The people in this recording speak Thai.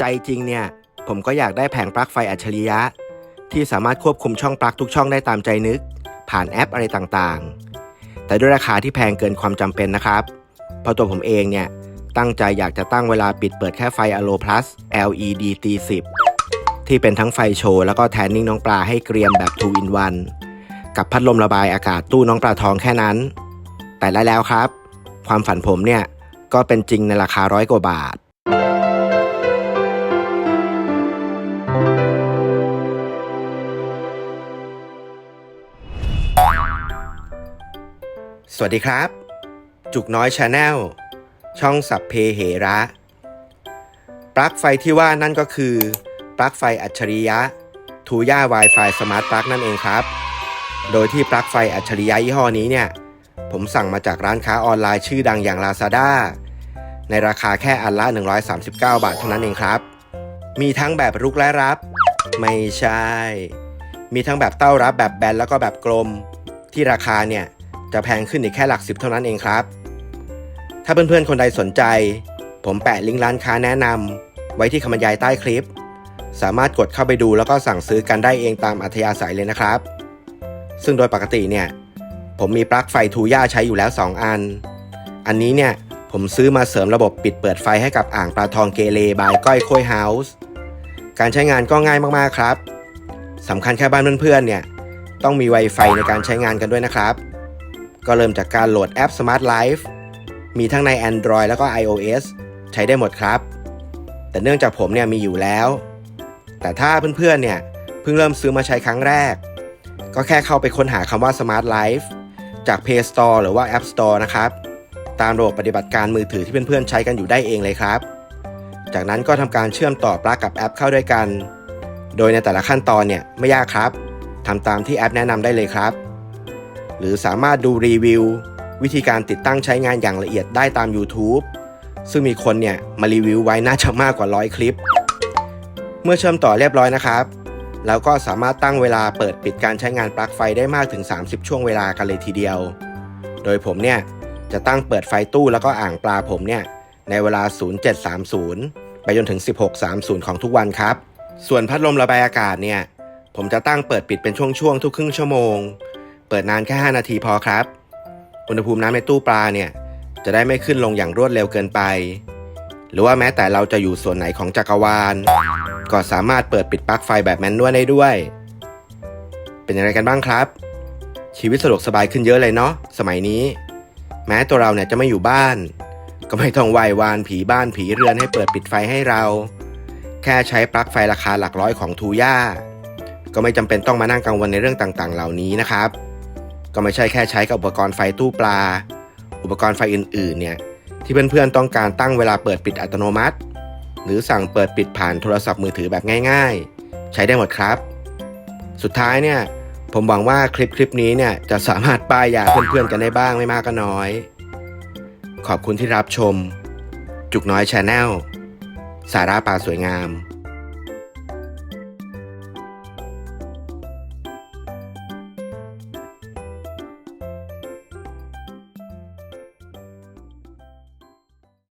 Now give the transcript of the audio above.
ใจจริงเนี่ย ผมก็อยากได้แผงปลั๊กไฟอัจฉริยะ ที่สามารถควบคุมช่องปลั๊กทุกช่องได้ตามใจนึก ผ่านแอปอะไรต่างๆ แต่ด้วยราคาที่แพงเกินความจำเป็นนะครับเพราะตัวผมเองเนี่ย ตั้งใจอยากจะตั้งเวลาปิดเปิดแค่ไฟ Allo Plus LED T10 ที่เป็นทั้งไฟโชว์แล้วก็แทนนิ่งน้องปลาให้เกรียมแบบ 2 in 1 กับพัดลมระบายอากาศตู้น้องปลาทองแค่นั้น แต่แล้วครับ ความฝันผมเนี่ย ก็เป็นจริงในราคาร้อยกว่าบาท วัสดีครับ จุกน้อยชาแนลช่องสับเพเหระ ปลั๊กไฟที่ว่านั่นก็คือ ปลั๊กไฟอัจฉริยะ ทูย่า Wi-Fi สมาร์ทปลั๊กนั่นเองครับ โดยที่ปลั๊กไฟอัจฉริยะยี่ห้อนี้เนี่ย ผมสั่งมาจากร้านค้าออนไลน์ชื่อดังอย่าง Lazada ในราคาแค่อันละ 139 บาทเท่านั้นเองครับ มีทั้งแบบรุกและรับ ไม่ใช่ มีทั้งแบบเต้ารับแบบแบนแล้วก็แบบกลมที่ราคาเนี่ย จะแพงขึ้นอีกแค่หลักสิบเท่านั้นเองครับ ถ้าเพื่อนๆคนใดสนใจ ผมแปะลิงก์ร้านค้าแนะนำไว้ที่คำบรรยายใต้คลิป สามารถกดเข้าไปดูแล้วก็สั่งซื้อกันได้เองตามอัธยาศัยเลยนะครับ ซึ่งโดยปกติเนี่ย ผมมีปลั๊กไฟทูย่าใช้อยู่แล้ว 2 อัน อันนี้เนี่ยผมซื้อมาเสริมระบบปิดเปิดไฟให้กับอ่างปลาทองเกเลบายก้อยค้ยเฮาส์การใช้งานก็ง่ายมากๆครับสำคัญแค่บ้านเพื่อนๆเนี่ยต้องมี Wi-Fi ในการใช้งานกันด้วยนะครับ ก็เริ่มจากการโหลดแอป Smart Life มีทั้งใน Android แล้วก็ iOS ใช้ได้หมดครับ แต่เนื่องจากผมเนี่ยมีอยู่แล้ว แต่ถ้าเพื่อนๆเนี่ยเพิ่งเริ่มซื้อมาใช้ครั้งแรก ก็แค่เข้าไปค้นหาคำว่า Smart Life จาก Play Store หรือว่า App Store นะครับ ตามระบบปฏิบัติการมือถือที่เพื่อนๆใช้กันอยู่ได้เองเลยครับ จากนั้นก็ทำการเชื่อมต่อปลั๊กกับแอปเข้าด้วยกัน โดยในแต่ละขั้นตอนเนี่ยไม่ยากครับทำตามที่แอปแนะนำได้เลยครับ หรือสามารถดูรีวิว วิธีการติดตั้งใช้งานอย่างละเอียดได้ตาม YouTube ซึ่งมีคนเนี่ยมารีวิวไว้น่าจะมากกว่าร้อยคลิป เมื่อเชื่อมต่อเรียบร้อยนะครับแล้วก็สามารถตั้งเวลาเปิดปิดการใช้งานปลั๊กไฟได้มากถึง 30 ช่วงเวลากันเลยทีเดียว โดยผมเนี่ยจะตั้งเปิดไฟตู้แล้วก็อ่างปลาผมเนี่ยในเวลา 0730 ไปจนถึง 1630 ของทุกวันครับ ส่วนพัดลมระบายอากาศเนี่ยผมจะตั้งเปิดปิดเป็นช่วงๆทุกครึ่งชั่วโมง เปิดนานแค่ 5 นาทีพอครับ อุณหภูมิน้ำในตู้ปลาเนี่ยจะได้ไม่ขึ้นลงอย่างรวดเร็วเกินไป หรือว่าแม้แต่เราจะอยู่ส่วนไหนของจักรวาล ก็สามารถเปิดปิดปลั๊กไฟแบบแมนนวลได้ด้วย เป็นยังไงกันบ้างครับ ชีวิตสะดวกสบายขึ้นเยอะเลยเนาะสมัยนี้ แม้ตัวเราเนี่ยจะไม่อยู่บ้าน ก็ไม่ต้องไหว้วานผีบ้านผีเรือนให้เปิดปิดไฟให้เรา แค่ใช้ปลั๊กไฟราคาหลักร้อยของทูย่าก็ไม่จำเป็นต้องมานั่งกังวลในเรื่องต่างๆ เหล่านี้นะครับ ก็ไม่ใช่แค่ใช้กับอุปกรณ์ไฟตู้ปลา อุปกรณ์ไฟอื่นๆเนี่ยที่เพื่อนๆต้องการตั้งเวลาเปิดปิดอัตโนมัติ หรือสั่งเปิดปิดผ่านโทรศัพท์มือถือแบบง่าย ๆ ใช้ได้หมดครับ สุดท้ายเนี่ยผมหวังว่าคลิปคลิปนี้เนี่ยจะสามารถป้ายยาเพื่อนๆกันได้บ้างไม่มากก็น้อย ขอบคุณที่รับชม จุกน้อยชาแนลสาระปลาสวยงาม